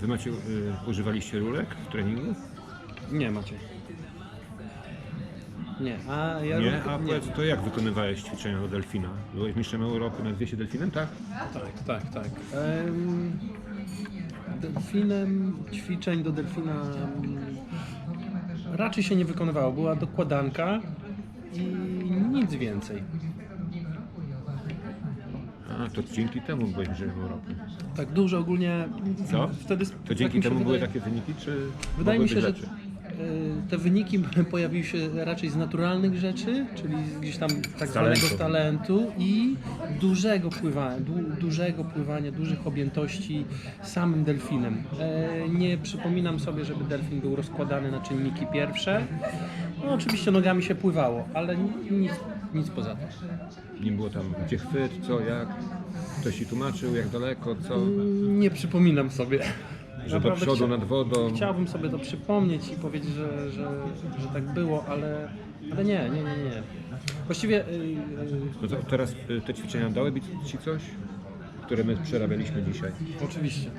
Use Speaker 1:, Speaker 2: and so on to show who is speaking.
Speaker 1: Wy macie, y, używaliście rurek w treningu?
Speaker 2: Nie macie. Nie, a ja
Speaker 1: Nie? A powiedz, to jak wykonywałeś ćwiczenia do delfina? Byłeś mistrzem Europy na 200 delfinem, tak?
Speaker 2: Tak, tak, tak. Em, delfinem, ćwiczeń do delfina mm, raczej się nie wykonywało. Była dokładanka i nic więcej.
Speaker 1: A, to dzięki temu byłeś mistrzem Europy.
Speaker 2: Tak dużo ogólnie.
Speaker 1: Co?
Speaker 2: Wtedy,
Speaker 1: To
Speaker 2: tak
Speaker 1: dzięki
Speaker 2: się
Speaker 1: temu były
Speaker 2: wydaje-
Speaker 1: takie wyniki, czy
Speaker 2: Wydaje mi się, że e, te wyniki pojawiły się raczej z naturalnych rzeczy, czyli gdzieś tam tak zwanego
Speaker 1: talentu.
Speaker 2: talentu i dużego pływania, du, dużego pływania, dużych objętości samym delfinem. E, Nie przypominam sobie, żeby delfin był rozkładany na czynniki pierwsze. No, oczywiście nogami się pływało, ale nic, nic poza tym.
Speaker 1: Nie było tam gdzie chwyt, co, jak? Ktoś ci tłumaczył, jak daleko, co?
Speaker 2: Nie przypominam sobie.
Speaker 1: Że do przodu,
Speaker 2: chcia-
Speaker 1: nad wodą.
Speaker 2: Chciałbym sobie to przypomnieć i powiedzieć, że, że, że tak było, ale, ale nie, nie, nie, nie. Właściwie y, y,
Speaker 1: No to teraz y, te ćwiczenia dałyby ci coś, które my przerabialiśmy dzisiaj?
Speaker 2: oczywiście.